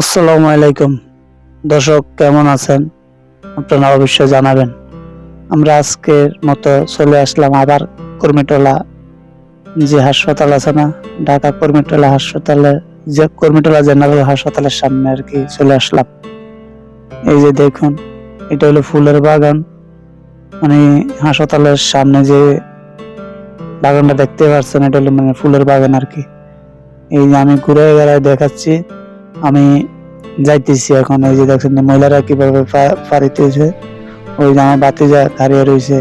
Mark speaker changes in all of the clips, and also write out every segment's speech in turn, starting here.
Speaker 1: আসসালামু আলাইকুম। দর্শক, কেমন আছেন? আপনারা অবশ্যই জানাবেন। আমরা আজকের মতো চলে আসলাম আবার কর্মীটোলা যে হাসপাতাল আছে না, ঢাকা কর্মীটোলা হাসপাতালে, যে কর্মীটোলা জেনারেল হাসপাতালের সামনে আর কি চলে আসলাম। এই যে দেখুন, এটা হলো ফুলের বাগান। মানে হাসপাতালের সামনে যে বাগানটা দেখতে পাচ্ছেন, এটা হলো মানে ফুলের বাগান আর কি। এই যে আমি ঘুরে বেড়ায় দেখাচ্ছি। আমি যাইতেছি এখন ওই যে দেখছেন মহিলারা কীভাবে পারিতেছে ওই যে আমার বাতি যা দাঁড়িয়ে রয়েছে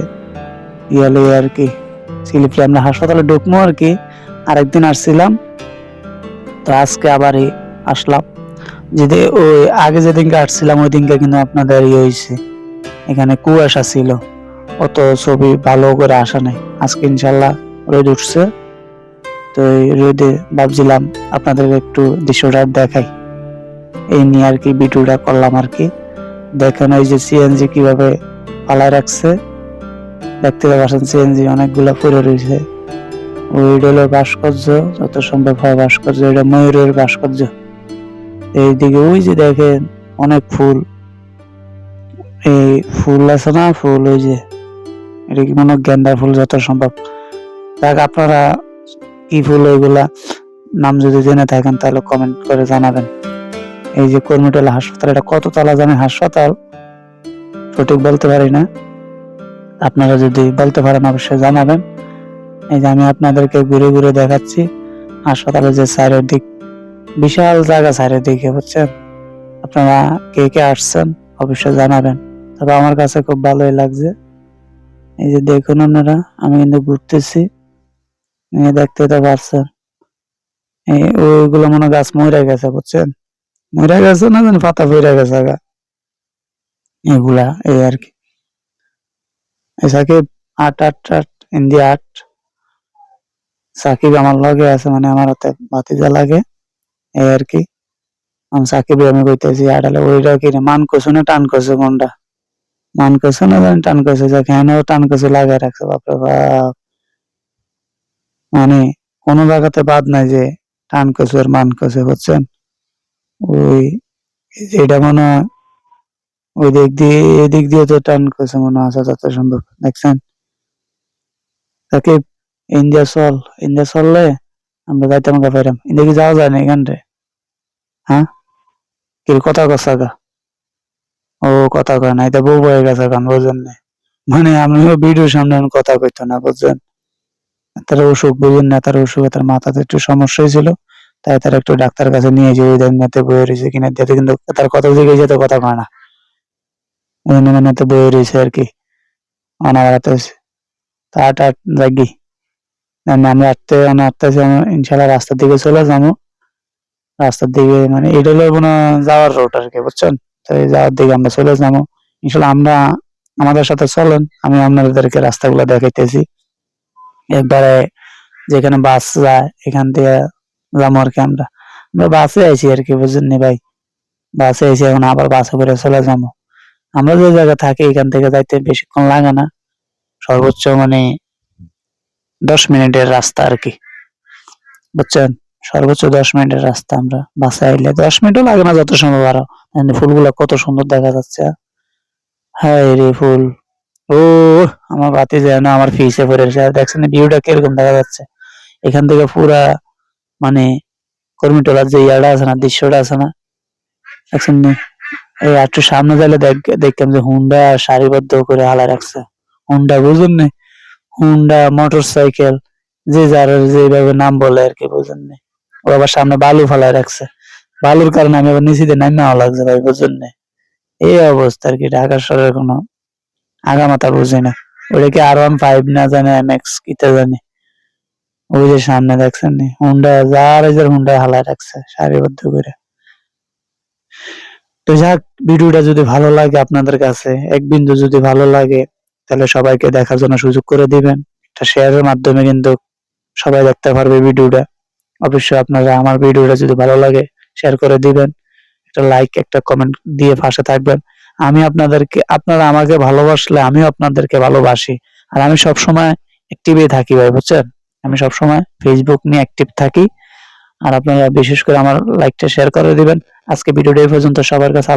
Speaker 1: ইয়ালে আর কি, স্লিপে আমরা হাসপাতালে ঢুকবো আর কি, আরেকদিন আসছিলাম, তো আজকে আবারই আসলাম। যদি ওই, আগে যেদিনকে আসছিলাম ওই দিনকে কিন্তু আপনাদের ইয়ে হয়েছে এখানে কুয়াশা ছিল, অত ছবি ভালো করে আসা নাই। আজকে ইনশাল্লাহ রোদ উঠছে, তো রোদে ভাবছিলাম আপনাদেরকে একটু দৃশ্যটা দেখাই। এই নিয়ে আর কি ভিডিওটা করলাম আর কি। দেখেন ওই যে সিএনজি কীভাবে পালায় রাখছে। দেখতে পাচ্ছেন সিএনজি অনেকগুলো পড়ে রয়েছে। ওইটা হলো ভাস্কর্য, যত সম্ভব হয় ভাস্কর্য, এটা ময়ূরের ভাস্কর্য। এইদিকে ওই যে দেখেন অনেক ফুল। এই ফুল আছে না, ফুল ওই যে, এটা কি মনে গেন্দা ফুল, যত সম্ভব। দেখ আপনারা কি ফুল ওইগুলা, নাম যদি জেনে থাকেন তাহলে কমেন্ট করে জানাবেন। এই যে কর্মীটোলা হাসপাতাল, এটা কত তলা জানেন হাসপাতাল? সঠিক বলতে পারি না। আপনারা যদি বলতে পারেন, অবশ্যই জানাবেন। এই যে আমি আপনাদেরকে ঘুরে ঘুরে দেখাচ্ছি, হাসপাতালের যে সাইডের দিক বিশাল জায়গা সাইডের দিকে বুঝছেন? আপনারা কে কে আসছেন, অবশ্যই জানাবেন। তবে আমার কাছে খুব ভালোই লাগছে। এই যে দেখুন আপনারা, আমি কিন্তু ঘুরতেছি। দেখতে তো পারছেন এই ওইগুলো মনে গাছ মরে গেছে, বুঝছেন? মরে গেছে না জানি, পাতা পড়ে গেছে আগা এগুলা, এই আর কি। সাকিব আট আট আট হিন্দি আট। সাকিব আমার লগে আছে মানে আমার হাতে ভাতিজা লাগে, এই আর কি। আমি সাকিব আমি কইতেছি আটালে ওইটা কি মান কষু না টান কষু কোনটা মান কষু না জানি, টান কষু যা কেন টান কষু লাগাই রাখছে বাপরে বাপ। মানে কোনো জায়গাতে বাদ নাই যে, টান কষু আর মান কষু বুঝছেন? ওই এটা মনে হয় ওই দিক দিয়ে, এদিক দিয়ে তো টান করছে মনে হয় যত সম্ভব দেখছেন? তাকে ইন্ডিয়া চল, ইন্ডিয়া চললে আমরা যাইতে আমাকে পাইরাম। ইন্ডিয়া কি যাওয়া যায় না এখানটা? হ্যাঁ? কি কথা কসা গা ও কথা কয় না, এটা বউ বয়ে গেছে গান বুঝেন না মানে আমিও ভিডিওর সামনে কথা কইতো না, বুঝছেন? তার অসুখ, বুঝেন না, তার অসুখ, তার মাথাতে একটু সমস্যা হয়েছিল তাই তার একটু ডাক্তার কাছে নিয়ে যে দাঁড়িয়ে বয়ে রয়েছে কিনা দিতে কিন্তু তার কথা জিজ্ঞেস যেতে কথা কয় না। ওই মানে বয়ে রয়েছে আর কি। অনাবারাতে হয়েছে। তা আট আট জাগি আমি আটতে আমি আটতেছি আমি ইনশাল্লাহ রাস্তার দিকে চলে যাব। রাস্তার দিকে মানে এটা হলো কোনো যাওয়ার রোড আর কি, বুঝছেন? তো যাওয়ার দিকে আমরা চলে যাব। ইনশাল্লাহ আমরা, আমাদের সাথে চলেন, আমি আপনাদেরকে রাস্তাগুলো দেখাইতেছি। একবারে যেখানে বাস যায়, এখান থেকে যাব আর কি আমরা। আমরা বাসে আইছি আর কি বুঝছেন নি ভাই? বাসে এসে এখন আবার বাসে করে চলে যাব আমরা যে জায়গায় থাকি, এখান থেকে যাইতে বেশিক্ষণ লাগে না। সর্বোচ্চ মানে দশ মিনিটের রাস্তা আর কি। বুঝছেন? সর্বোচ্চ দশ মিনিটের রাস্তা আমরা বাসে আইলে। দশ মিনিটও লাগে না যত সম্ভব আরও। মানে ফুলগুলো কত সুন্দর দেখা যাচ্ছে। হায় রে ফুল। ও, আমার বাতি যায় না আমার ফিসে পড়ে দেখছেন ভিউটা কীরকম দেখা যাচ্ছে। এখান থেকে পুরা মানে কর্মীটোলার যে ইয়াটা আছে না, দৃশ্যটা আছে না এই একটু সামনে দেখ, দেখতাম যে হুন্ডা সারিবদ্ধ করে হালা রাখছে। হুন্ডা বুঝুন নি? হুন্ডা মোটর সাইকেল যে যার যেভাবে নাম বলে আর কি, বুঝুন নি? ও আবার সামনে বালু ফালায় রাখছে। বালুর কারণে আমি আবার নিচে দিয়ে নামা লাগছে ভাই, বুঝুন নি? এই অবস্থা আর কি, ঢাকা শহরের কোনো আগামাতা বুঝি না। ওটা কি আর ওয়ান ফাইভ না জানে এম এক্স কিতে জানি? ওই যে সামনে দেখছেন নি? হুন্ডা যার যার হুন্ডা হালায় রাখছে, সারিবদ্ধ করে। তো যাক, ভিডিওটা যদি ভালো লাগে আপনাদের কাছে, এক বিন্দু যদি ভালো লাগে, তাহলে সবাইকে দেখার জন্য সুযোগ করে দিবেন। একটা শেয়ারের মাধ্যমে কিন্তু সবাই দেখতে পারবে ভিডিওটা। অবশ্যই আপনারা আমার ভিডিওটা যদি ভালো লাগে, শেয়ার করে দিবেন। একটা লাইক একটা কমেন্ট দিয়ে পাশে থাকবেন। আমি আপনাদেরকে, আপনারা আমাকে ভালোবাসলে আমিও আপনাদেরকে ভালোবাসি। আর আমি সব সময় অ্যাক্টিভই থাকি ভাই, বুঝছেন? আমি সবসময় ফেসবুক নিয়ে অ্যাক্টিভ থাকি। আর আপনারা বিশেষ করে আমার লাইকটা শেয়ার করে দিবেন। আজকে ভিডিওটা এই পর্যন্ত। সবার কাছে